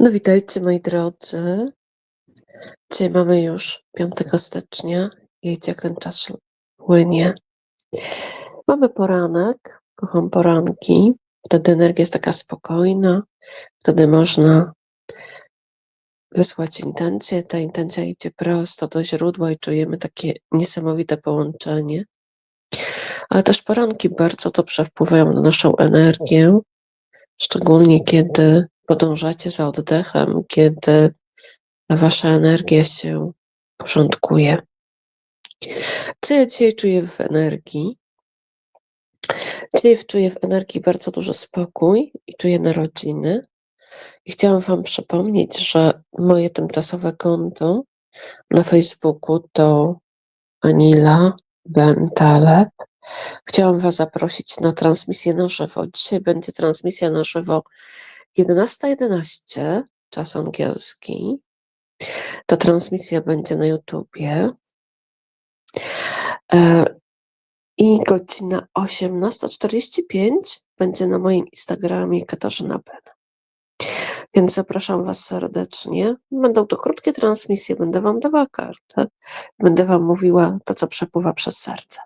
No witajcie moi drodzy. Dzisiaj mamy już 5 stycznia. Wiecie jak ten czas płynie. Mamy poranek, kocham poranki. Wtedy energia jest taka spokojna. Wtedy można wysłać intencję. Ta intencja idzie prosto do źródła i czujemy takie niesamowite połączenie. Ale też poranki bardzo dobrze wpływają na naszą energię, szczególnie kiedy podążacie za oddechem, kiedy wasza energia się porządkuje. Co ja dzisiaj czuję w energii? Dzisiaj czuję w energii bardzo duży spokój i czuję narodziny. I chciałam Wam przypomnieć, że moje tymczasowe konto na Facebooku to Anila Ben Taleb. Chciałam Was zaprosić na transmisję na żywo. Dzisiaj będzie transmisja na żywo 11.11, czas angielski. Ta transmisja będzie na YouTubie. E, I godzina 18.45 będzie na moim Instagramie Katarzyna Ben. Więc zapraszam Was serdecznie. Będą to krótkie transmisje, będę Wam dawała kartę, będę Wam mówiła to, co przepływa przez serce.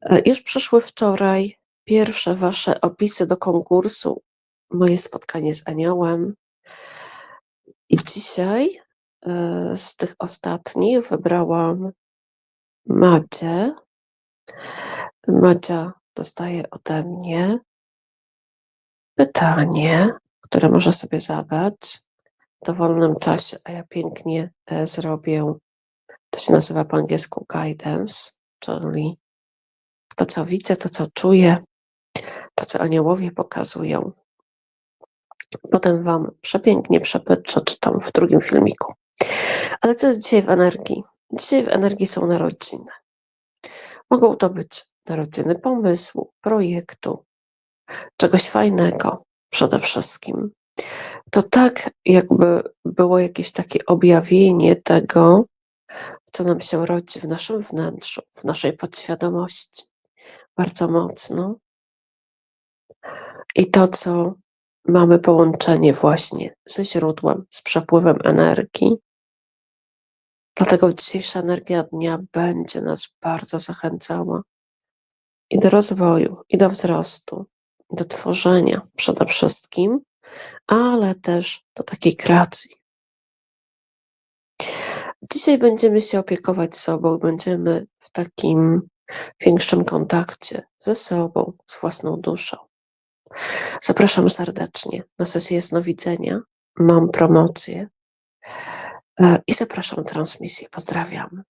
E, Już przyszły wczoraj pierwsze Wasze opisy do konkursu, moje spotkanie z aniołem. I dzisiaj e, z tych ostatnich wybrałam Macie. Madzia dostaje ode mnie pytanie, które może sobie zadać w dowolnym czasie, a ja pięknie e, zrobię. To się nazywa po angielsku guidance, czyli to, co widzę, to, co czuję, to, co aniołowie pokazują. Potem Wam przepięknie przeczytam w drugim filmiku. Ale co jest dzisiaj w energii? Dzisiaj w energii są narodziny. Mogą to być narodziny pomysłu, projektu, czegoś fajnego przede wszystkim. To tak, jakby było jakieś takie objawienie tego, co nam się rodzi w naszym wnętrzu, w naszej podświadomości. Bardzo mocno. I to, co mamy połączenie właśnie ze źródłem, z przepływem energii. Dlatego dzisiejsza energia dnia będzie nas bardzo zachęcała i do rozwoju, i do wzrostu, i do tworzenia przede wszystkim, ale też do takiej kreacji. Dzisiaj będziemy się opiekować sobą, będziemy w takim większym kontakcie ze sobą, z własną duszą. Zapraszam serdecznie na sesję jasnowidzenia. Mam promocję e, i zapraszam transmisję. Pozdrawiam.